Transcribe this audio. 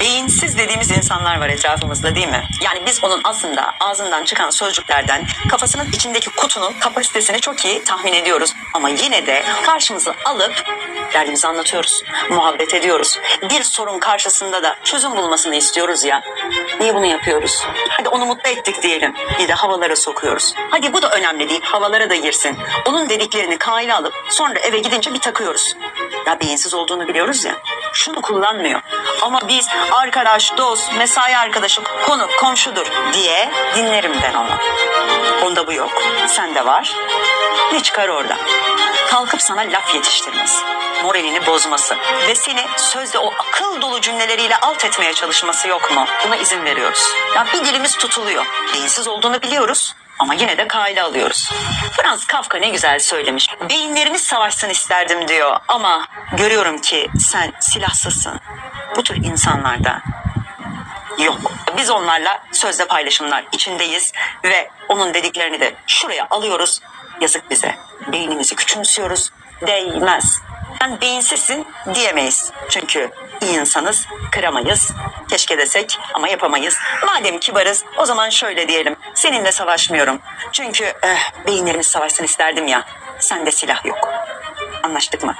Beyinsiz dediğimiz insanlar var etrafımızda değil mi? Yani biz onun aslında ağzından çıkan sözcüklerden kafasının içindeki kutunun kapasitesini çok iyi tahmin ediyoruz. Ama yine de karşımıza alıp derdimizi anlatıyoruz. Muhabbet ediyoruz. Bir sorun karşısında da çözüm bulmasını istiyoruz ya. Niye bunu yapıyoruz? Hadi onu mutlu ettik diyelim. Bir de havalara sokuyoruz. Hadi bu da önemli değil. Havalara da girsin. Onun dediklerini kayla alıp sonra eve gidince bir takıyoruz. Ya beyinsiz olduğunu biliyoruz ya. Şunu kullanmıyor. Ama biz arkadaş, dost, mesai arkadaşı, konu, komşudur diye dinlerim ben onu. Onda bu yok. Sende var. Ne çıkar orada? Kalkıp sana laf yetiştirmesi, moralini bozması ve seni sözde o akıl dolu cümleleriyle alt etmeye çalışması yok mu? Buna izin veriyoruz. Ya bir dilimiz tutuluyor. Beyinsiz olduğunu biliyoruz ama yine de kayla alıyoruz. Franz Kafka ne güzel söylemiş. Beyinlerimiz savaşsın isterdim diyor ama görüyorum ki sen silahsızsın. Bu tür insanlarda yok. Biz onlarla sözde paylaşımlar içindeyiz ve onun dediklerini de şuraya alıyoruz. Yazık bize. Beynimizi küçümsüyoruz. Değmez. Ben beyinsizsin diyemeyiz. Çünkü iyi insanız, kıramayız. Keşke desek ama yapamayız. Madem kibarız o zaman şöyle diyelim. Seninle savaşmıyorum. Çünkü eh, beyinlerimiz savaşsın isterdim ya. Sende silah yok. Anlaştık mı?